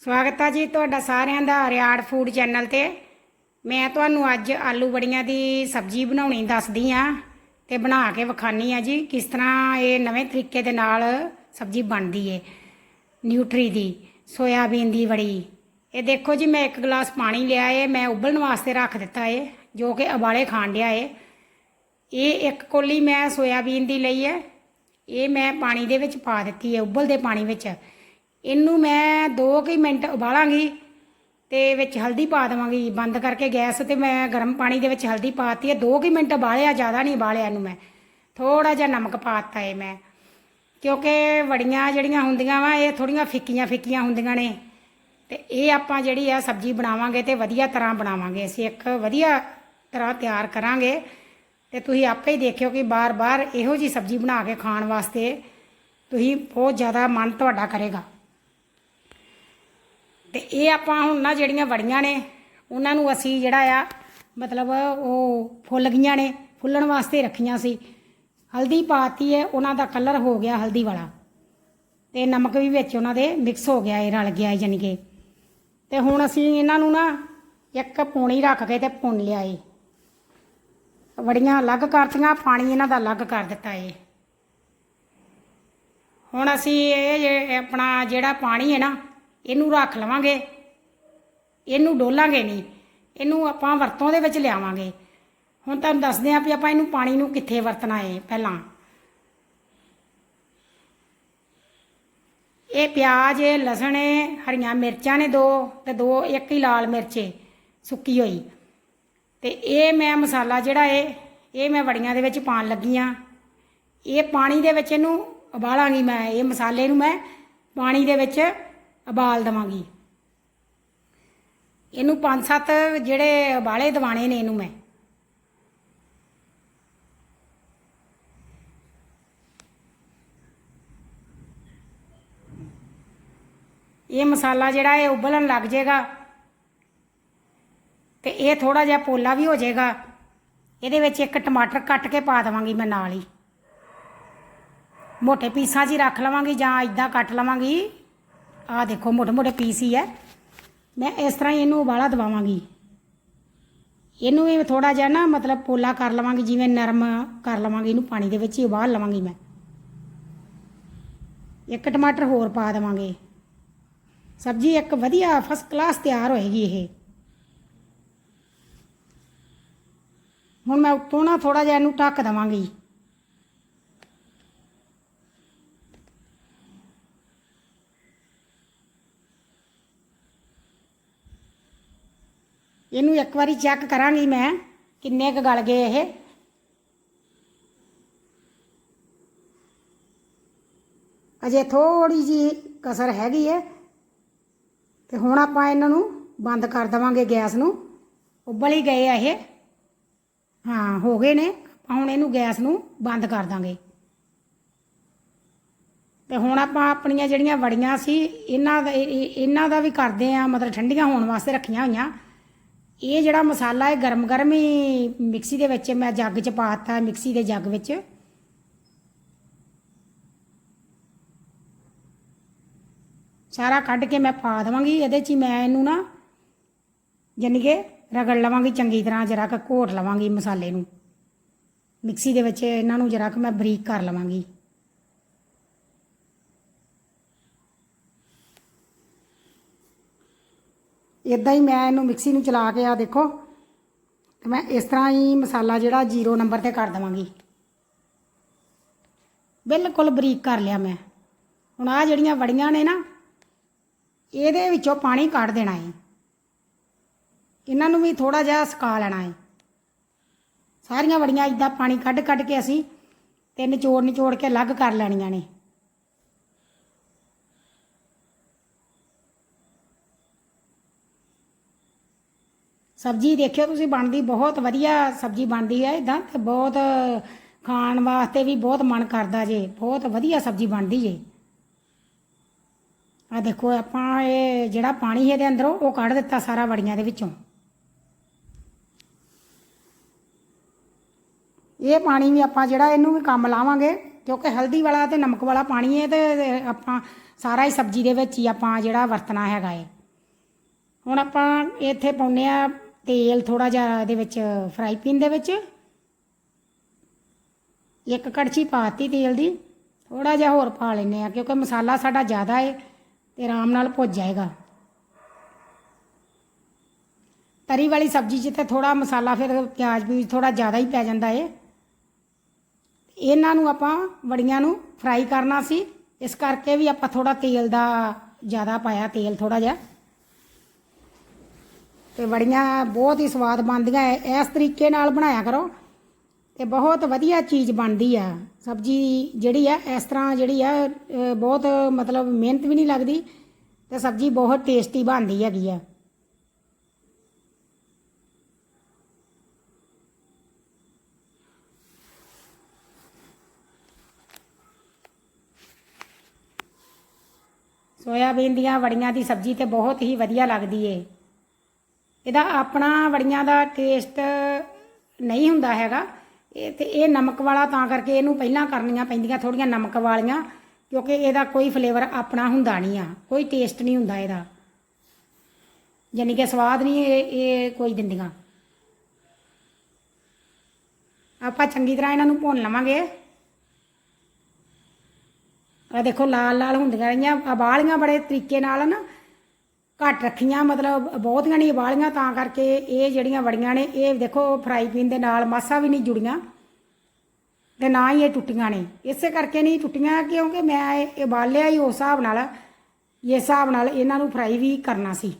ਸਵਾਗਤ ਹੈ ਜੀ ਤੁਹਾਡਾ ਸਾਰਿਆਂ ਦਾ ਰਿਆੜ ਫੂਡ ਚੈਨਲ ਤੇ। ਮੈਂ ਤੁਹਾਨੂੰ ਅੱਜ ਆਲੂ ਬੜੀਆਂ ਦੀ ਸਬਜ਼ੀ ਬਣਾਉਣੀ ਦੱਸਦੀ ਆ ਤੇ ਬਣਾ ਕੇ ਵਿਖਾਨੀ ਆ ਜੀ ਕਿਸ ਤਰ੍ਹਾਂ ਇਹ ਨਵੇਂ ਤਰੀਕੇ ਦੇ ਨਾਲ ਸਬਜ਼ੀ ਬਣਦੀ ਏ, ਨਿਊਟਰੀ ਦੀ, ਸੋਇਆਬੀਨ ਦੀ ਬੜੀ ਇਹ ਦੇਖੋ ਜੀ ਮੈਂ ਇੱਕ ਗਲਾਸ ਪਾਣੀ ਲਿਆ ਏ, ਮੈਂ ਉਬਲਣ ਵਾਸਤੇ ਰੱਖ ਦਿੱਤਾ ਏ, ਜੋ ਕਿ ਉਬਾਲੇ ਖਾਣ ਡਿਆ ਏ। ਇਹ ਇੱਕ ਕੋਲੀ ਮੈਂ ਸੋਇਆਬੀਨ ਦੀ ਲਈ ਹੈ ਇਹ ਮੈਂ ਪਾਣੀ ਦੇ ਵਿੱਚ ਪਾ ਦਿੱਤੀ ਹੈ ਉਬਲਦੇ ਪਾਣੀ ਵਿੱਚ। ਇਹਨੂੰ ਮੈਂ 2 ਕੁ ਮਿੰਟ ਉਬਾਲਾਂਗੀ ਤੇ ਵਿੱਚ ਹਲਦੀ ਪਾ ਦੇਵਾਂਗੀ। ਬੰਦ ਕਰਕੇ ਗੈਸ ਤੇ ਮੈਂ ਗਰਮ ਪਾਣੀ ਦੇ ਵਿੱਚ ਹਲਦੀ ਪਾਤੀ ਹੈ। 2 ਕੁ ਮਿੰਟ ਉਬਾਲਿਆ, ਜ਼ਿਆਦਾ ਨਹੀਂ ਉਬਾਲਿਆ ਇਹਨੂੰ ਮੈਂ। ਥੋੜਾ ਜਿਹਾ ਨਮਕ ਪਾਤਾ ਹੈ ਮੈਂ। ਕਿਉਂਕਿ ਵੜੀਆਂ ਜਿਹੜੀਆਂ ਹੁੰਦੀਆਂ ਵਾ, ਇਹ ਥੋੜੀਆਂ ਫਿੱਕੀਆਂ ਫਿੱਕੀਆਂ ਹੁੰਦੀਆਂ ਨੇ। ਤੇ ਇਹ ਆਪਾਂ ਜਿਹੜੀ ਆ ਸਬਜ਼ੀ ਬਣਾਵਾਂਗੇ ਤੇ ਵਧੀਆ ਤਰ੍ਹਾਂ ਬਣਾਵਾਂਗੇ। ਅਸੀਂ ਇੱਕ ਵਧੀਆ ਤਰ੍ਹਾਂ ਤਿਆਰ ਕਰਾਂਗੇ। ਤੇ ਤੁਸੀਂ ਆਪੇ ਹੀ ਦੇਖਿਓ ਕਿ ਬਾਰ-ਬਾਰ ਇਹੋ ਜੀ ਸਬਜ਼ੀ ਬਣਾ ਕੇ ਖਾਣ ਵਾਸਤੇ ਤੁਸੀਂ ਬਹੁਤ ਜ਼ਿਆਦਾ ਮਨ ਤੁਹਾਡਾ ਕਰੇਗਾ। ਤੇ ਇਹ ਆਪਾਂ ਹੁਣ ਨਾ ਜਿਹੜੀਆਂ ਵੜੀਆਂ ਨੇ, ਉਹਨਾਂ ਨੂੰ ਅਸੀਂ ਜਿਹੜਾ ਆ, ਮਤਲਬ ਉਹ ਫੁੱਲ ਗਈਆਂ ਨੇ, ਫੁੱਲਣ ਵਾਸਤੇ ਰੱਖੀਆਂ ਸੀ। ਹਲਦੀ ਪਾਤੀ ਹੈ ਉਹਨਾਂ ਦਾ ਕਲਰ ਹੋ ਗਿਆ ਹਲਦੀ ਵਾਲਾ। ਤੇ ਨਮਕ ਵੀ ਵਿੱਚ ਉਹਨਾਂ ਦੇ ਮਿਕਸ ਹੋ ਗਿਆ, ਇਹ ਰਲ ਗਿਆ ਜਾਨੀ ਕਿ। ਤੇ ਹੁਣ ਅਸੀਂ ਇਹਨਾਂ ਨੂੰ ਨਾ ਇੱਕ ਪੌਣੀ ਰੱਖ ਕੇ ਤੇ ਭੁੰਨ ਲਿਆ ਏ। ਵੜੀਆਂ ਅਲੱਗ ਕਰਤੀਆਂ, ਪਾਣੀ ਇਹਨਾਂ ਦਾ ਅਲੱਗ ਕਰ ਦਿੱਤਾ ਏ। ਹੁਣ ਅਸੀਂ ਇਹ ਆਪਣਾ ਜਿਹੜਾ ਪਾਣੀ ਹੈ ਨਾ ਇਹਨੂੰ ਰੱਖ ਲਵਾਂਗੇ। ਇਹਨੂੰ ਡੋਲਾਂਗੇ ਨਹੀਂ। ਇਹਨੂੰ ਆਪਾਂ ਵਰਤੋਂ ਦੇ ਵਿੱਚ ਲਿਆਵਾਂਗੇ। ਹੁਣ ਤੁਹਾਨੂੰ ਦੱਸਦੇ ਆਂ ਵੀ ਆਪਾਂ ਇਹਨੂੰ ਪਾਣੀ ਨੂੰ ਕਿੱਥੇ ਵਰਤਣਾ ਏ ਪਹਿਲਾਂ। ਇਹ ਪਿਆਜ਼ ਏ ਲਸਣ ਏ ਹਰੀਆਂ ਮਿਰਚਾਂ ਨੇ ਦੋ ਤੇ ਦੋ ਇੱਕ ਹੀ ਲਾਲ ਮਿਰਚੇ ਸੁੱਕੀ ਹੋਈ। ਤੇ ਇਹ ਮੈਂ ਮਸਾਲਾ ਜਿਹੜਾ ਏ ਇਹ ਮੈਂ ਵੜੀਆਂ ਦੇ ਵਿੱਚ ਪਾਣ ਲੱਗੀ ਆ ਇਹ ਪਾਣੀ ਦੇ ਵਿੱਚ ਇਹਨੂੰ ਉਬਾਲਾਂਗੀ ਮੈਂ, ਇਹ ਮਸਾਲੇ ਨੂੰ ਮੈਂ ਪਾਣੀ ਦੇ ਵਿੱਚ ਉਬਾਲ ਦਵਾਂਗੀ। ਇਹਨੂੰ ਪੰਜ ਸੱਤ ਜਿਹੜੇ ਉਬਾਲੇ ਦਿਵਾਣੇ ਨੇ ਇਹਨੂੰ ਮੈਂ। ਇਹ ਮਸਾਲਾ ਜਿਹੜਾ ਇਹ ਉਬਲਣ ਲੱਗ ਜਾਏਗਾ ਤੇ ਇਹ ਥੋੜਾ ਜਿਹਾ ਪੋਲਾ ਵੀ ਹੋ ਜਾਏਗਾ। ਇਹਦੇ ਵਿੱਚ ਇੱਕ ਟਮਾਟਰ ਕੱਟ ਕੇ ਪਾ ਦੇਵਾਂਗੀ ਮੈਂ ਨਾਲ ਹੀ। ਮੋٹے ਪੀਸਾਂ 'ਚ ਹੀ ਰੱਖ ਲਵਾਂਗੀ ਜਾਂ ਇਦਾਂ ਕੱਟ ਲਵਾਂਗੀ। ਆਹ ਦੇਖੋ ਮੋਟੇ ਮੋਟੇ ਪੀਸ ਹੀ ਹੈ। ਮੈਂ ਇਸ ਤਰ੍ਹਾਂ ਹੀ ਇਹਨੂੰ ਉਬਾਲਾ ਦਵਾਵਾਂਗੀ। ਇਹਨੂੰ ਵੀ ਥੋੜਾ ਜਿਹਾ ਨਾ ਮਤਲਬ ਪੋਲਾ ਕਰ ਲਵਾਂਗੀ, ਜਿਵੇਂ ਨਰਮ ਕਰ ਲਵਾਂਗੀ। ਇਹਨੂੰ ਪਾਣੀ ਦੇ ਵਿੱਚ ਹੀ ਉਬਾਲ ਲਵਾਂਗੀ ਮੈਂ। ਇੱਕ ਟਮਾਟਰ ਹੋਰ ਪਾ ਦਵਾਂਗੇ। ਸਬਜ਼ੀ ਇੱਕ ਵਧੀਆ ਫਸਟ ਕਲਾਸ ਤਿਆਰ ਹੋਏਗੀ ਇਹ। ਹੁਣ ਮੈਂ ਉੱਤੋਂ ਨਾ ਥੋੜਾ ਜਿਹਾ ਇਹਨੂੰ ਢੱਕ ਦਵਾਂਗੀ। ਇਹਨੂੰ ਇੱਕ ਵਾਰੀ ਚੈੱਕ ਕਰਾਂਗੀ ਮੈਂ, ਕਿੰਨੇ ਕੁ ਗਲ ਗਏ ਇਹ। ਅਜੇ ਥੋੜੀ ਜੀ ਕਸਰ ਹੈਗੀ ਹੈ। ਤੇ ਹੁਣ ਆਪਾਂ ਇਹਨਾਂ ਨੂੰ ਬੰਦ ਕਰ ਦਵਾਂਗੇ ਗੈਸ ਨੂੰ। ਉਬਲ ਹੀ ਗਏ ਆ ਇਹ। ਹਾਂ, ਹੋ ਗਏ ਨੇ। ਹੁਣ ਇਹਨੂੰ ਗੈਸ ਨੂੰ ਬੰਦ ਕਰ ਦਾਂਗੇ। ਤੇ ਹੁਣ ਆਪਾਂ ਆਪਣੀਆਂ ਜਿਹੜੀਆਂ ਵੜੀਆਂ ਸੀ, ਇਹਨਾਂ ਦਾ ਇਹ- ਇਹਨਾਂ ਦਾ ਵੀ ਕਰਦੇ ਆ, ਮਤਲਬ ਠੰਡੀਆਂ ਹੋਣ ਵਾਸਤੇ ਰੱਖੀਆਂ ਹੋਈਆਂ। ਇਹ ਜਿਹੜਾ ਮਸਾਲਾ ਹੈ ਗਰਮ ਗਰਮ ਹੀ ਮਿਕਸੀ ਦੇ ਵਿੱਚ ਮੈਂ ਜੱਗ 'ਚ ਪਾਤਾ ਮਿਕਸੀ ਦੇ ਜੱਗ ਵਿੱਚ। ਸਾਰਾ ਕੱਢ ਕੇ ਮੈਂ ਪਾ ਦੇਵਾਂਗੀ, ਇਹਦੇ 'ਚ ਹੀ ਮੈਂ ਇਹਨੂੰ ਨਾ ਯਾਨੀ ਕਿ ਰਗੜ ਲਵਾਂਗੀ ਚੰਗੀ ਤਰ੍ਹਾਂ, ਜਰਾ ਕੁ ਘੋਟ ਲਵਾਂਗੀ ਮਸਾਲੇ ਨੂੰ। ਮਿਕਸੀ ਦੇ ਵਿੱਚ ਇਹਨਾਂ ਨੂੰ ਜਰਾ ਕੁ ਮੈਂ ਬਰੀਕ ਕਰ ਲਵਾਂਗੀ। ਇਦਾਂ ਹੀ ਮੈਂ ਇਹਨੂੰ ਮਿਕਸੀ ਨੂੰ ਚਲਾ ਕੇ ਆ ਦੇਖੋ, ਤੇ ਮੈਂ ਇਸ ਤਰ੍ਹਾਂ ਹੀ ਮਸਾਲਾ ਜਿਹੜਾ ਜ਼ੀਰੋ ਨੰਬਰ ਤੇ ਕਰ ਦਵਾਂਗੀ। ਬਿਲਕੁਲ ਬਰੀਕ ਕਰ ਲਿਆ ਮੈਂ। ਹੁਣ ਆ ਜਿਹੜੀਆਂ ਵੜੀਆਂ ਨੇ ਨਾ, ਇਹਦੇ ਵਿੱਚੋਂ ਪਾਣੀ ਕੱਢ ਦੇਣਾ ਹੈ ਇਹਨਾਂ ਨੂੰ ਵੀ ਥੋੜਾ ਜਿਹਾ ਸੁਕਾ ਲੈਣਾ ਹੈ ਸਾਰੀਆਂ ਵੜੀਆਂ ਇਦਾਂ ਪਾਣੀ ਕੱਢ ਕੱਢ ਕੇ ਅਸੀਂ ਤੇ ਨਿਚੋੜ ਨਿਚੋੜ ਕੇ ਅਲੱਗ ਕਰ ਲੈਣੀਆਂ ਨੇ। ਸਬਜ਼ੀ ਦੇਖਿਓ ਤੁਸੀਂ, ਬਣਦੀ ਬਹੁਤ ਵਧੀਆ ਸਬਜ਼ੀ ਬਣਦੀ ਹੈ ਇਦਾਂ ਤੇ ਬਹੁਤ ਖਾਣ ਵਾਸਤੇ ਵੀ ਬਹੁਤ ਮਨ ਕਰਦਾ ਜੇ, ਬਹੁਤ ਵਧੀਆ ਸਬਜ਼ੀ ਬਣਦੀ ਜੇ। ਆ ਦੇਖੋ, ਆਪਾਂ ਇਹ ਜਿਹੜਾ ਪਾਣੀ ਇਹਦੇ ਅੰਦਰੋਂ, ਉਹ ਕੱਢ ਦਿੱਤਾ ਸਾਰਾ ਵੜੀਆਂ ਦੇ ਵਿੱਚੋਂ। ਇਹ ਪਾਣੀ ਵੀ ਆਪਾਂ ਜਿਹੜਾ ਇਹਨੂੰ ਵੀ ਕੰਮ ਲਾਵਾਂਗੇ, ਕਿਉਂਕਿ ਹਲਦੀ ਵਾਲਾ ਤੇ ਨਮਕ ਵਾਲਾ ਪਾਣੀ ਹੈ ਤੇ ਆਪਾਂ ਸਾਰਾ ਹੀ ਸਬਜ਼ੀ ਦੇ ਵਿੱਚ ਹੀ ਆਪਾਂ ਜਿਹੜਾ ਵਰਤਣਾ ਹੈਗਾ ਏ। ਹੁਣ ਆਪਾਂ ਇੱਥੇ ਪਾਉਨੇ ਆ ਤੇਲ ਥੋੜਾ ਜਿਹਾ ਇਹਦੇ ਵਿੱਚ ਫਰਾਈ ਪੈਨ ਦੇ ਵਿੱਚ। ਇੱਕ ਕੜਛੀ ਪਾਤੀ ਤੇਲ ਦੀ, ਥੋੜਾ ਜਿਹਾ ਹੋਰ ਪਾ ਲੈਨੇ ਆ ਕਿਉਂਕਿ ਮਸਾਲਾ ਸਾਡਾ ਜ਼ਿਆਦਾ ਏ ਤੇ ਆਰਾਮ ਨਾਲ ਭੁੱਜ ਜਾਏਗਾ। ਤਰੀ ਵਾਲੀ ਸਬਜ਼ੀ 'ਚ ਤੇ ਥੋੜਾ ਮਸਾਲਾ ਫਿਰ ਪਿਆਜ਼ ਵੀ ਥੋੜਾ ਜ਼ਿਆਦਾ ਹੀ ਪੈ ਜਾਂਦਾ ਏ। ਇਹਨਾਂ ਨੂੰ ਆਪਾਂ ਵੜੀਆਂ ਨੂੰ ਫਰਾਈ ਕਰਨਾ ਸੀ, ਇਸ ਕਰਕੇ ਵੀ ਆਪਾਂ ਥੋੜਾ ਤੇਲ ਦਾ ਜ਼ਿਆਦਾ ਪਾਇਆ, ਤੇਲ ਥੋੜਾ ਜਿਹਾ। ਤੇ ਵੜੀਆਂ ਬਹੁਤ ਹੀ ਸਵਾਦ ਬਣਦੀਆਂ। ਐ ਇਸ ਤਰੀਕੇ ਨਾਲ ਬਣਾਇਆ ਕਰੋ ਤੇ ਬਹੁਤ ਵਧੀਆ ਚੀਜ਼ ਬਣਦੀ ਆ। ਸਬਜ਼ੀ ਜਿਹੜੀ ਆ, ਇਸ ਤਰ੍ਹਾਂ ਜਿਹੜੀ ਆ ਬਹੁਤ ਮਤਲਬ ਮਿਹਨਤ ਵੀ ਨਹੀਂ ਲੱਗਦੀ ਤੇ ਸਬਜ਼ੀ ਬਹੁਤ ਟੇਸਟੀ ਬਣਦੀ ਹੈਗੀ ਆ। ਸੋਇਆਬੀਨ ਦੀਆਂ ਵੜੀਆਂ ਦੀ ਸਬਜ਼ੀ ਤੇ ਬਹੁਤ ਹੀ ਵਧੀਆ ਲੱਗਦੀ ਏ। ਇਹਦਾ ਆਪਣਾ ਵੜੀਆਂ ਦਾ ਟੇਸਟ ਨਹੀਂ ਹੁੰਦਾ ਹੈਗਾ। ਇਹ ਤੇ ਇਹ ਨਮਕ ਵਾਲਾ ਤਾਂ ਕਰਕੇ ਇਹਨੂੰ ਪਹਿਲਾਂ ਕਰਨੀਆਂ ਪੈਂਦੀਆਂ ਥੋੜੀਆਂ ਨਮਕ ਵਾਲੀਆਂ, ਕਿਉਂਕਿ ਇਹਦਾ ਕੋਈ ਫਲੇਵਰ ਆਪਣਾ ਹੁੰਦਾ ਨਹੀਂ ਆ, ਕੋਈ ਟੇਸਟ ਨਹੀਂ ਹੁੰਦਾ ਇਹਦਾ। ਯਾਨੀ ਕਿ ਸਵਾਦ ਨਹੀਂ ਇਹ ਕੋਈ ਦਿੰਦੀਆਂ। ਆਪਾਂ ਚੰਗੀ ਤਰ੍ਹਾਂ ਇਹਨਾਂ ਨੂੰ ਭੁੰਨ ਲਵਾਂਗੇ। ਆ ਦੇਖੋ ਲਾਲ ਲਾਲ ਹੁੰਦੀਆਂ ਰਹੀਆਂ ਉਬਾਲੀਆਂ ਬੜੇ ਤਰੀਕੇ ਨਾਲ ਨਾ ਘੱਟ ਰੱਖੀਆਂ, ਮਤਲਬ ਬਹੁਤੀਆਂ ਨਹੀਂ ਉਬਾਲੀਆਂ ਤਾਂ ਕਰਕੇ ਇਹ ਜਿਹੜੀਆਂ ਵੜੀਆਂ ਨੇ, ਇਹ ਦੇਖੋ ਫਰਾਈ ਪੀਨ ਦੇ ਨਾਲ ਮਾਸਾ ਵੀ ਨਹੀਂ ਜੁੜੀਆਂ ਤੇ ਨਾ ਹੀ ਇਹ ਟੁੱਟੀਆਂ ਨੇ। ਇਸੇ ਕਰਕੇ ਨਹੀਂ ਟੁੱਟੀਆਂ, ਕਿਉਂਕਿ ਮੈਂ ਇਹ ਉਬਾਲਿਆ ਹੀ ਉਸ ਹਿਸਾਬ ਨਾਲ ਇਸ ਹਿਸਾਬ ਨਾਲ ਇਹਨਾਂ ਨੂੰ ਫਰਾਈ ਵੀ ਕਰਨਾ ਸੀ।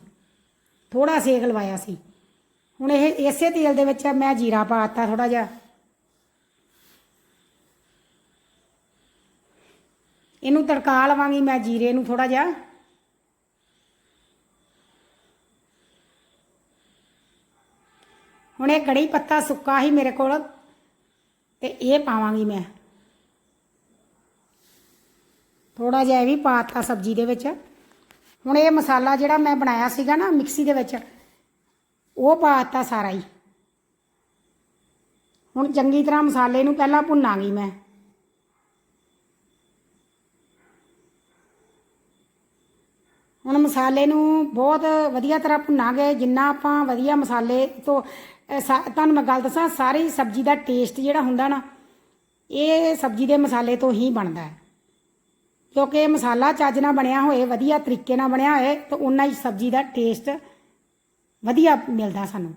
ਥੋੜਾ ਸੇਕ ਲਵਾਇਆ ਸੀ। ਹੁਣ ਇਹ ਇਸੇ ਤੇਲ ਦੇ ਵਿੱਚ ਮੈਂ ਜੀਰਾ ਪਾਤਾ ਥੋੜਾ ਜਿਹਾ। ਇਹਨੂੰ ਤੜਕਾ ਲਵਾਂਗੀ ਮੈਂ ਜੀਰੇ ਨੂੰ ਥੋੜਾ ਜਿਹਾ। ਹੁਣ ਇਹ ਕੜੀ ਪੱਤਾ ਸੁੱਕਾ ਹੀ ਮੇਰੇ ਕੋਲ, ਤੇ ਇਹ ਪਾਵਾਂਗੀ ਮੈਂ। ਥੋੜਾ ਜਿਹਾ ਇਹ ਵੀ ਪਾਤਾ ਸਬਜ਼ੀ ਦੇ ਵਿੱਚ। ਹੁਣ ਇਹ ਮਸਾਲਾ ਜਿਹੜਾ ਮੈਂ ਬਣਾਇਆ ਸੀਗਾ ਨਾ ਮਿਕਸੀ ਦੇ ਵਿੱਚ, ਉਹ ਪਾਤਾ ਸਾਰਾ ਹੀ। ਹੁਣ ਚੰਗੀ ਤਰ੍ਹਾਂ ਮਸਾਲੇ ਨੂੰ ਪਹਿਲਾਂ ਭੁੰਨਾਂਗੀ ਮੈਂ। ਹੁਣ ਮਸਾਲੇ ਨੂੰ ਬਹੁਤ ਵਧੀਆ ਤਰ੍ਹਾਂ ਭੁੰਨਾਂਗੇ ਜਿੰਨਾ ਆਪਾਂ ਵਧੀਆ ਮਸਾਲੇ ਤੋਂ ਸਾ- ਤੁਹਾਨੂੰ ਮੈਂ ਗੱਲ ਦੱਸਾਂ, ਸਾਰੀ ਸਬਜ਼ੀ ਦਾ ਟੇਸਟ ਜਿਹੜਾ ਹੁੰਦਾ ਨਾ, ਇਹ ਸਬਜ਼ੀ ਦੇ ਮਸਾਲੇ ਤੋਂ ਹੀ ਬਣਦਾ ਹੈ। ਕਿਉਂਕਿ ਮਸਾਲਾ ਚੱਜ ਨਾਲ ਬਣਿਆ ਹੋਏ, ਵਧੀਆ ਤਰੀਕੇ ਨਾਲ ਬਣਿਆ ਹੋਏ, ਤਾਂ ਉਹਨਾਂ ਹੀ ਸਬਜ਼ੀ ਦਾ ਟੇਸਟ ਵਧੀਆ ਮਿਲਦਾ ਸਾਨੂੰ।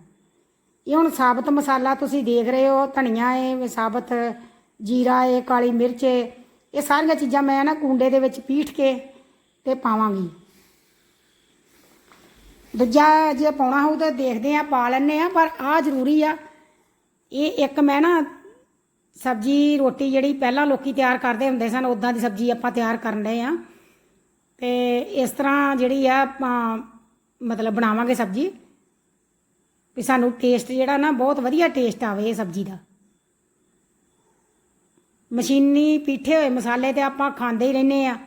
ਇਹ ਹੁਣ ਸਾਬਤ ਮਸਾਲਾ ਤੁਸੀਂ ਦੇਖ ਰਹੇ ਹੋ, ਧਨੀਆ ਏ ਸਾਬਤ, ਜੀਰਾ ਏ, ਕਾਲੀ ਮਿਰਚ ਏ, ਇਹ ਸਾਰੀਆਂ ਚੀਜ਼ਾਂ ਮੈਂ ਨਾ ਕੁੰਡੇ ਦੇ ਵਿੱਚ ਪੀਠ ਕੇ ਤੇ ਪਾਵਾਂਗੀ। ਦੂਜਾ ਜੇ ਪਾਉਣਾ ਹੋਊ ਤਾਂ ਦੇਖਦੇ ਆ, ਪਾ ਲੈਣੇ ਆ, ਪਰ ਆ ਜ਼ਰੂਰੀ ਆ। ਇਹ ਇੱਕ ਮੈਂ ਨਾ ਸਬਜੀ, ਰੋਟੀ ਜਿਹੜੀ ਪਹਿਲਾਂ ਲੋਕੀ ਤਿਆਰ ਕਰਦੇ ਹੁੰਦੇ ਸਨ ਉਦਾਂ ਦੀ ਸਬਜੀ ਆਪਾਂ ਤਿਆਰ ਕਰਨ ਰਹੇ ਆ। ਤੇ ਇਸ ਤਰ੍ਹਾਂ ਜਿਹੜੀ ਆ, ਆਪਾਂ ਮਤਲਬ ਬਣਾਵਾਂਗੇ ਸਬਜੀ। ਵੀ ਸਾਨੂੰ ਟੇਸਟ ਜਿਹੜਾ ਨਾ, ਬਹੁਤ ਵਧੀਆ ਟੇਸਟ ਆਵੇ ਇਹ ਸਬਜੀ ਦਾ। ਮਸ਼ੀਨੀ ਪੀਠੇ ਹੋਏ ਮਸਾਲੇ ਤੇ ਆਪਾਂ ਖਾਂਦੇ ਹੀ ਰਹਿੰਦੇ ਆ।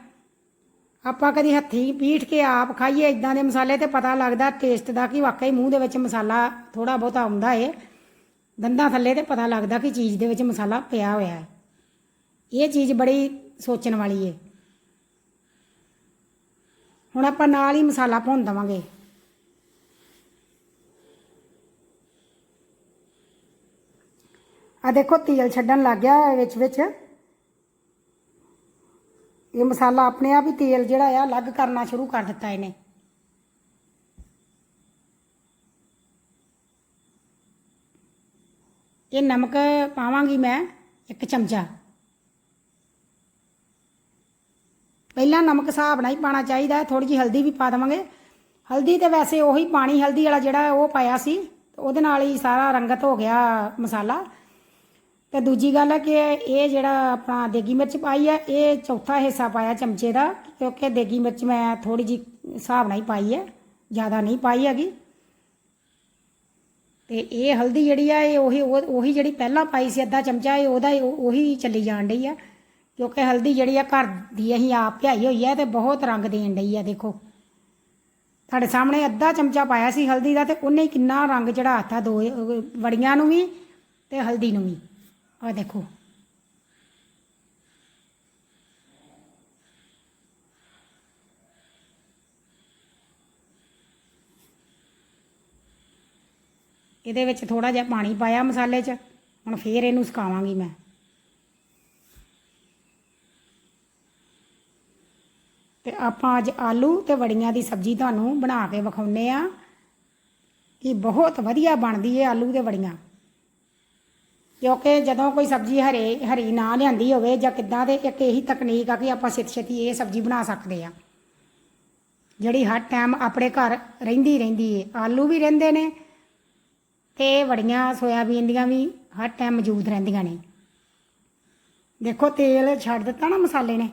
ਆਪਾਂ ਕਦੀ ਹੱਥੀਂ ਪੀਠ ਕੇ ਆਪ ਖਾਈਏ ਇਦਾਂ ਦੇ ਮਸਾਲੇ ਤੇ ਪਤਾ ਲੱਗਦਾ ਟੇਸਟ ਦਾ ਕਿ ਵਾਕਈ ਮੂੰਹ ਦੇ ਵਿੱਚ ਮਸਾਲਾ ਥੋੜਾ ਬਹੁਤਾ ਆਉਂਦਾ ਏ। ਦੰਦਾਂ ਥੱਲੇ ਤੇ ਪਤਾ ਲੱਗਦਾ ਕਿ ਚੀਜ਼ ਦੇ ਵਿੱਚ ਮਸਾਲਾ ਪਿਆ ਹੋਇਆ ਹੈ। ਇਹ ਚੀਜ਼ ਬੜੀ ਸੋਚਣ ਵਾਲੀ ਏ। ਹੁਣ ਆਪਾਂ ਨਾਲ ਹੀ ਮਸਾਲਾ ਭੁੰਨ ਦਵਾਂਗੇ। ਆ ਦੇਖੋ, ਤੇਲ ਛੱਡਣ ਲੱਗ ਗਿਆ ਵਿੱਚ ਵਿੱਚ। ਇਹ ਮਸਾਲਾ ਆਪਣੇ ਆਪ ਹੀ ਤੇਲ ਜਿਹੜਾ ਆ, ਅਲੱਗ ਕਰਨਾ ਸ਼ੁਰੂ ਕਰ ਦਿੱਤਾ ਇਹਨੇ। ਇਹ ਨਮਕ ਪਾਵਾਂਗੀ ਮੈਂ ਇੱਕ ਚਮਚਾ। ਪਹਿਲਾਂ ਨਮਕ ਹਿਸਾਬ ਨਾਲ ਹੀ ਪਾਣਾ ਚਾਹੀਦਾ ਥੋੜੀ ਜਿਹੀ ਹਲਦੀ ਵੀ ਪਾ ਦੇਵਾਂਗੇ। ਹਲਦੀ ਤੇ ਵੈਸੇ ਉਹੀ ਪਾਣੀ, ਹਲਦੀ ਵਾਲਾ ਜਿਹੜਾ ਉਹ ਪਾਇਆ ਸੀ, ਉਹਦੇ ਨਾਲ ਹੀ ਸਾਰਾ ਰੰਗਤ ਹੋ ਗਿਆ ਮਸਾਲਾ। ਤੇ ਦੂਜੀ ਗੱਲ ਹੈ ਕਿ ਇਹ ਜਿਹੜਾ ਆਪਣਾ ਦੇਗੀ ਮਿਰਚ ਪਾਈ ਹੈ, ਇਹ ਚੌਥਾ ਹਿੱਸਾ ਪਾਇਆ ਚਮਚੇ ਦਾ, ਕਿਉਂਕਿ ਦੇਗੀ ਮਿਰਚ ਮੈਂ ਥੋੜੀ ਜੀ ਹਿਸਾਬ ਨਾਲ ਹੀ ਪਾਈ ਹੈ, ਜ਼ਿਆਦਾ ਨਹੀਂ ਪਾਈ ਹੈਗੀ। ਤੇ ਇਹ ਹਲਦੀ ਜਿਹੜੀ ਆ, ਇਹ ਉਹੀ, ਉਹ- ਉਹੀ ਜਿਹੜੀ ਪਹਿਲਾਂ ਪਾਈ ਸੀ ਅੱਧਾ ਚਮਚਾ, ਇਹ ਉਹਦਾ ਹੀ, ਉਹੀ ਚੱਲੀ ਜਾਣ ਡਈ ਆ। ਕਿਉਂਕਿ ਹਲਦੀ ਜਿਹੜੀ ਆ, ਘਰ ਦੀ ਅਸੀਂ ਆਪ ਭਿਆਈ ਹੋਈ ਆ ਤੇ ਬਹੁਤ ਰੰਗ ਦੇਣ ਡਈ ਆ, ਦੇਖੋ। ਤੁਹਾਡੇ ਸਾਹਮਣੇ ਅੱਧਾ ਚਮਚਾ ਪਾਇਆ ਸੀ ਹਲਦੀ ਦਾ ਤੇ ਉਹਨੇ ਕਿੰਨਾ ਰੰਗ ਚੜਾਤਾ ਦੋ, ਵੜੀਆਂ ਨੂੰ ਵੀ ਤੇ ਹਲਦੀ ਨੂੰ ਵੀ। और देखो ਇਹਦੇ ਵਿੱਚ ਥੋੜਾ ਜਿਹਾ ਪਾਣੀ ਪਾਇਆ ਮਸਾਲੇ 'ਚ। ਹੁਣ ਫੇਰ ਇਹਨੂੰ ਸੁਕਾਵਾਂਗੀ ਮੈਂ। ਤੇ ਆਪਾਂ ਅੱਜ ਆਲੂ ਤੇ ਵੜੀਆਂ ਦੀ ਸਬਜ਼ੀ ਤੁਹਾਨੂੰ ਬਣਾ ਕੇ ਵਿਖਾਉਨੇ ਆ ਕਿ ਬਹੁਤ ਵਧੀਆ ਬਣਦੀ ਏ ਆਲੂ ਤੇ ਵੜੀਆਂ। ਕਿਉਂਕਿ ਜਦੋਂ ਕੋਈ ਸਬਜ਼ੀ ਹਰੇ, ਹਰੀ ਨਾ ਲਿਆਂਦੀ ਹੋਵੇ ਜਾਂ ਕਿੱਦਾਂ ਦੇ, ਇੱਕ ਇਹੀ ਤਕਨੀਕ ਆ ਕਿ ਆਪਾਂ ਛੇਤੀ ਛੇਤੀ ਇਹ ਸਬਜ਼ੀ ਬਣਾ ਸਕਦੇ ਆ। ਜਿਹੜੀ ਹਰ ਟਾਈਮ ਆਪਣੇ ਘਰ ਰਹਿੰਦੀ ਰਹਿੰਦੀ ਏ। ਆਲੂ ਵੀ ਰਹਿੰਦੇ ਨੇ ਤੇ ਵੜੀਆਂ, ਸੋਇਆਬੀਨ ਦੀਆਂ ਵੀ ਹਰ ਟਾਈਮ ਮੌਜੂਦ ਰਹਿੰਦੀਆਂ ਨੇ। ਦੇਖੋ ਤੇਲ ਛੱਡ ਦਿੱਤਾ ਨਾ ਮਸਾਲੇ ਨੇ।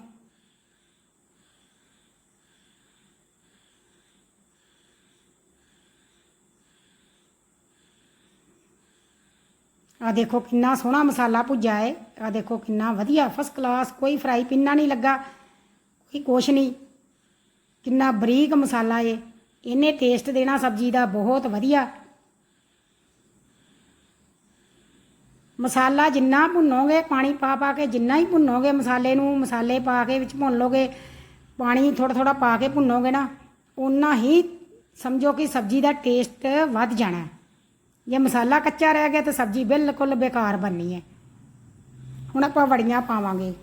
ਆ ਦੇਖੋ ਕਿੰਨਾ ਸੋਹਣਾ ਮਸਾਲਾ ਭੁੱਜਾ ਹੈ ਆ ਦੇਖੋ ਕਿੰਨਾ ਵਧੀਆ ਫਸਟ ਕਲਾਸ ਕੋਈ ਫਰਾਈ ਪਿੰਨਾ ਨਹੀਂ ਲੱਗਾ, ਕੋਈ ਕੁਛ ਨਹੀਂ। ਕਿੰਨਾ ਬਰੀਕ ਮਸਾਲਾ ਏ। ਇਹਨੇ ਟੇਸਟ ਦੇਣਾ ਸਬਜ਼ੀ ਦਾ ਬਹੁਤ ਵਧੀਆ। ਮਸਾਲਾ ਜਿੰਨਾ ਭੁੰਨੋਗੇ, ਪਾਣੀ ਪਾ ਪਾ ਕੇ ਜਿੰਨਾ ਹੀ ਭੁੰਨੋਗੇ ਮਸਾਲੇ ਨੂੰ, ਮਸਾਲੇ ਪਾ ਕੇ ਵਿੱਚ ਭੁੰਨ ਲੋਗੇ, ਪਾਣੀ ਥੋੜਾ ਥੋੜਾ ਪਾ ਕੇ ਭੁੰਨੋਗੇ ਨਾ ਉਨਾ ਹੀ ਸਮਝੋ ਕਿ ਸਬਜ਼ੀ ਦਾ ਟੇਸਟ ਵੱਧ ਜਾਣਾ। ਜੇ ਮਸਾਲਾ ਕੱਚਾ ਰਹਿ ਗਿਆ ਤਾਂ ਸਬਜ਼ੀ ਬਿਲਕੁਲ ਬੇਕਾਰ ਬਣਨੀ ਹੈ। ਹੁਣ ਆਪਾਂ ਵੜੀਆਂ ਪਾਵਾਂਗੇ।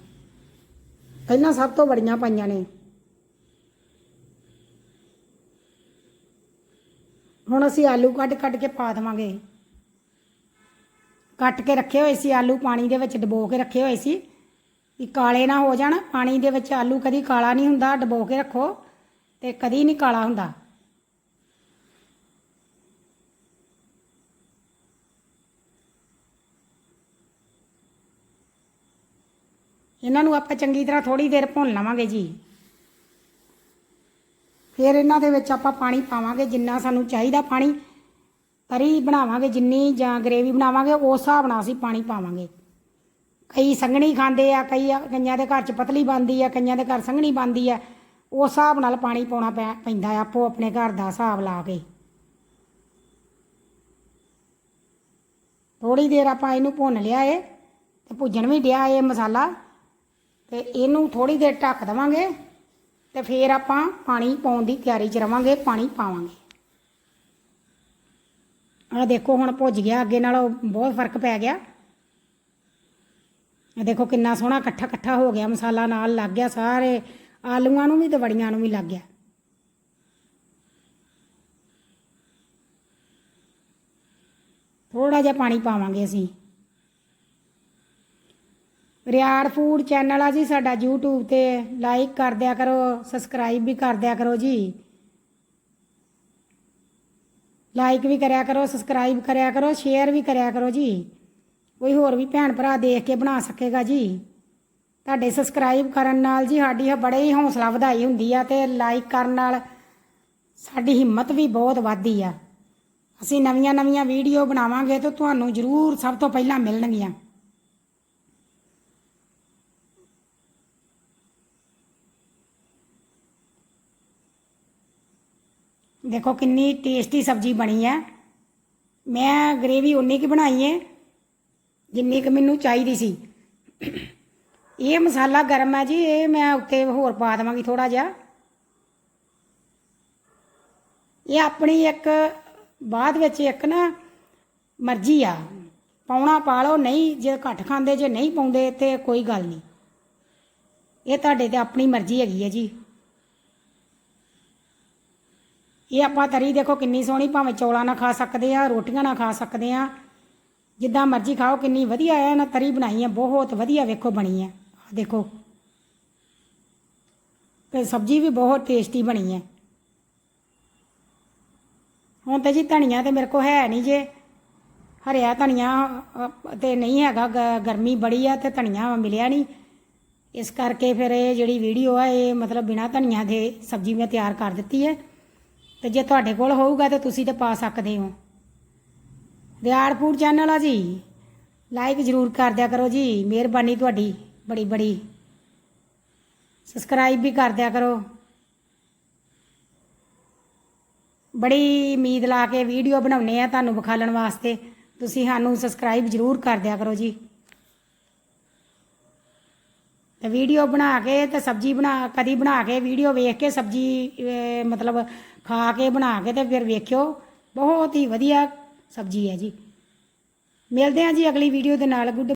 ਪਹਿਲਾਂ ਸਭ ਤੋਂ ਵੜੀਆਂ ਪਾਈਆਂ ਨੇ। ਹੁਣ ਅਸੀਂ ਆਲੂ ਕੱਢ ਕੱਢ ਕੇ ਪਾ ਦੇਵਾਂਗੇ। ਕੱਟ ਕੇ ਰੱਖੇ ਹੋਏ ਸੀ, ਆਲੂ ਪਾਣੀ ਦੇ ਵਿੱਚ ਡਬੋ ਕੇ ਰੱਖੇ ਹੋਏ ਸੀ। ਵੀ ਕਾਲੇ ਨਾ ਹੋ ਜਾਣ, ਪਾਣੀ ਦੇ ਵਿੱਚ ਆਲੂ ਕਦੀ ਕਾਲਾ ਨਹੀਂ ਹੁੰਦਾ, ਡਬੋ ਕੇ ਰੱਖੋ ਤੇ ਕਦੀ ਨਹੀਂ ਕਾਲਾ ਹੁੰਦਾ। ਇਹਨਾਂ ਨੂੰ ਆਪਾਂ ਚੰਗੀ ਤਰ੍ਹਾਂ ਥੋੜੀ ਦੇਰ ਭੁੰਨ ਲਵਾਂਗੇ ਜੀ। ਫਿਰ ਇਹਨਾਂ ਦੇ ਵਿੱਚ ਆਪਾਂ ਪਾਣੀ ਪਾਵਾਂਗੇ, ਜਿੰਨਾ ਸਾਨੂੰ ਚਾਹੀਦਾ ਪਾਣੀ, ਤਰੀ ਬਣਾਵਾਂਗੇ ਜਿੰਨੀ ਜਾਂ ਗਰੇਵੀ ਬਣਾਵਾਂਗੇ, ਉਸ ਹਿਸਾਬ ਨਾਲ ਅਸੀਂ ਪਾਣੀ ਪਾਵਾਂਗੇ। ਕਈ ਸੰਘਣੀ ਖਾਂਦੇ ਆ, ਕਈ ਕਈਆਂ ਦੇ ਘਰ ਚ ਪਤਲੀ ਬਣਦੀ ਆ, ਕਈਆਂ ਦੇ ਘਰ ਸੰਘਣੀ ਬਣਦੀ ਆ, ਉਸ ਹਿਸਾਬ ਨਾਲ ਪਾਣੀ ਪਾਉਣਾ ਪੈ- ਪੈਂਦਾ ਆਪੋ ਆਪਣੇ ਘਰ ਦਾ ਹਿਸਾਬ ਲਾ ਕੇ। ਥੋੜੀ ਦੇਰ ਆਪਾਂ ਇਹਨੂੰ ਭੁੰਨ ਲਿਆ ਏ, ਤੇ ਭੁੱਜਣ ਵੀ ਡਿਆ ਇਹ ਮਸਾਲਾ। ਤੇ ਇਹਨੂੰ ਥੋੜੀ ਦੇਰ ਢੱਕ ਦੇਵਾਂਗੇ ਤੇ ਫਿਰ ਆਪਾਂ ਪਾਣੀ ਪਾਉਣ ਦੀ ਤਿਆਰੀ 'ਚ ਰਵਾਂਗੇ, ਪਾਣੀ ਪਾਵਾਂਗੇ। ਆ ਦੇਖੋ ਹੁਣ ਭੁੱਜ ਗਿਆ, ਅੱਗੇ ਨਾਲੋਂ ਬਹੁਤ ਫ਼ਰਕ ਪੈ ਗਿਆ। ਆ ਦੇਖੋ ਕਿੰਨਾ ਸੋਹਣਾ ਇਕੱਠਾ ਇਕੱਠਾ ਹੋ ਗਿਆ, ਮਸਾਲਾ ਨਾਲ ਲੱਗ ਗਿਆ, ਸਾਰੇ ਆਲੂਆਂ ਨੂੰ ਵੀ ਤੇ ਵੜੀਆਂ ਨੂੰ ਵੀ ਲੱਗ ਗਿਆ। ਥੋੜਾ ਜਿਹਾ ਪਾਣੀ ਪਾਵਾਂਗੇ ਅਸੀਂ। ਰਿਆੜ ਫੂਡ ਚੈਨਲ ਆ ਜੀ, ਸਾਡਾ YouTube ਤੇ ਲਾਈਕ ਕਰ ਦਿਆ ਕਰੋ ਸਬਸਕ੍ਰਾਈਬ ਵੀ ਕਰ ਦਿਆ ਕਰੋ ਜੀ। ਲਾਈਕ ਵੀ ਕਰਿਆ ਕਰੋ ਸਬਸਕ੍ਰਾਈਬ ਕਰਿਆ ਕਰੋ ਸ਼ੇਅਰ ਵੀ ਕਰਿਆ ਕਰੋ ਜੀ। ਕੋਈ ਹੋਰ ਵੀ ਭੈਣ ਭਰਾ ਦੇਖ ਕੇ ਬਣਾ ਸਕੇਗਾ ਜੀ। ਤੁਹਾਡੇ ਸਬਸਕ੍ਰਾਈਬ ਕਰਨ ਨਾਲ ਜੀ ਸਾਡੀ ਬੜੇ ਹੀ ਹੌਸਲਾ ਵਧਾਈ ਹੁੰਦੀ ਆ ਤੇ ਲਾਈਕ ਕਰਨ ਨਾਲ ਸਾਡੀ ਹਿੰਮਤ ਵੀ ਬਹੁਤ ਵੱਧਦੀ ਆ। ਅਸੀਂ ਨਵੀਆਂ ਨਵੀਆਂ ਵੀਡੀਓ ਬਣਾਵਾਂਗੇ ਤਾਂ ਤੁਹਾਨੂੰ ਜ਼ਰੂਰ ਸਭ ਤੋਂ ਪਹਿਲਾਂ ਮਿਲਣਗੀਆਂ। ਦੇਖੋ ਕਿੰਨੀ ਟੇਸਟੀ ਸਬਜ਼ੀ ਬਣੀ ਹੈ ਮੈਂ ਗ੍ਰੇਵੀ ਉਨੀ ਕੀ ਬਣਾਈ ਹੈ ਜਿੰਨੀ ਕਿ ਮੈਨੂੰ ਚਾਹੀਦੀ ਸੀ। ਇਹ ਮਸਾਲਾ ਗਰਮ ਹੈ ਜੀ, ਇਹ ਮੈਂ ਉੱਤੇ ਹੋਰ ਪਾ ਦੇਵਾਂਗੀ ਥੋੜਾ ਜਿਹਾ। ਇਹ ਆਪਣੀ ਇੱਕ, ਬਾਅਦ ਵਿੱਚ ਇੱਕ ਨਾ ਮਰਜ਼ੀ ਆ। ਪਾਉਣਾ ਪਾ ਲਓ, ਨਹੀਂ ਜੇ ਘੱਟ ਖਾਂਦੇ, ਜੇ ਨਹੀਂ ਪਾਉਂਦੇ, ਤੇ ਕੋਈ ਗੱਲ ਨਹੀਂ। ਇਹ ਤੁਹਾਡੇ ਤੇ ਆਪਣੀ ਮਰਜ਼ੀ ਹੈਗੀ ਹੈ ਜੀ। ਇਹ ਆਪਾਂ ਤਰੀ ਦੇਖੋ ਕਿੰਨੀ ਸੋਹਣੀ ਭਾਵੇਂ ਚੌਲਾਂ ਨਾਲ ਖਾ ਸਕਦੇ ਆ ਰੋਟੀਆਂ ਨਾਲ ਖਾ ਸਕਦੇ ਆ। ਜਿੱਦਾਂ ਮਰਜ਼ੀ ਖਾਓ ਕਿੰਨੀ ਵਧੀਆ ਹੈ ਨਾ ਤਰੀ ਬਣਾਈ ਹੈ ਬਹੁਤ ਵਧੀਆ ਵੇਖੋ ਬਣੀ ਹੈ ਆਹ ਦੇਖੋ। ਤੇ ਸਬਜ਼ੀ ਵੀ ਬਹੁਤ ਟੇਸਟੀ ਬਣੀ ਹੈ ਹੁਣ ਤਾਂ ਜੀ ਧਨੀਆ ਤੇ ਮੇਰੇ ਕੋਲ ਹੈ ਨਹੀਂ ਜੇ। ਹਰਿਆ ਧਨੀਆ ਅ, ਤੇ ਨਹੀਂ ਹੈਗਾ ਗ- ਗਰਮੀ ਬੜੀ ਆ ਤੇ ਧਨੀਆ ਮਿਲਿਆ ਨਹੀਂ। ਇਸ ਕਰਕੇ ਫਿਰ ਇਹ ਜਿਹੜੀ ਵੀਡੀਓ ਆ ਇਹ ਮਤਲਬ ਬਿਨਾ ਧਨੀਆ ਦੇ ਸਬਜ਼ੀ ਮੈਂ ਤਿਆਰ ਕਰ ਦਿੱਤੀ ਹੈ। ਤੇ ਜੇ ਤੁਹਾਡੇ ਕੋਲ ਹੋਊਗਾ ਤਾਂ ਤੁਸੀਂ ਤੇ ਪਾ ਸਕਦੇ ਹੋ। ਰਿਆੜ ਫੂਡ ਚੈਨਲ ਆ ਜੀ। ਲਾਈਕ ਜ਼ਰੂਰ ਕਰ ਦਿਆ ਕਰੋ ਜੀ। ਮਿਹਰਬਾਨੀ ਤੁਹਾਡੀ ਬੜੀ ਬੜੀ। ਸਬਸਕ੍ਰਾਈਬ ਵੀ ਕਰ ਦਿਆ ਕਰੋ। ਬੜੀ ਉਮੀਦ ਲਾ ਕੇ ਵੀਡੀਓ ਬਣਾਉਨੇ ਆ ਤੁਹਾਨੂੰ ਵਿਖਾਲਣ ਵਾਸਤੇ। ਤੁਸੀਂ ਸਾਨੂੰ ਸਬਸਕ੍ਰਾਈਬ ਜ਼ਰੂਰ ਕਰ ਦਿਆ ਕਰੋ ਜੀ। ਤੇ ਵੀਡੀਓ ਬਣਾ ਕੇ ਤੇ ਸਬਜ਼ੀ ਬਣਾ, ਕਦੀ ਬਣਾ ਕੇ ਵੀਡੀਓ ਵੇਖ ਕੇ ਸਬਜ਼ੀ ਮਤਲਬ ਖਾ ਕੇ, ਬਣਾ ਕੇ ਤੇ ਫਿਰ ਵੇਖਿਓ। ਬਹੁਤ ਹੀ ਵਧੀਆ ਸਬਜ਼ੀ ਹੈ ਜੀ। ਮਿਲਦੇ ਹਾਂ ਜੀ ਅਗਲੀ ਵੀਡੀਓ ਦੇ ਨਾਲ। ਗੁੱਡ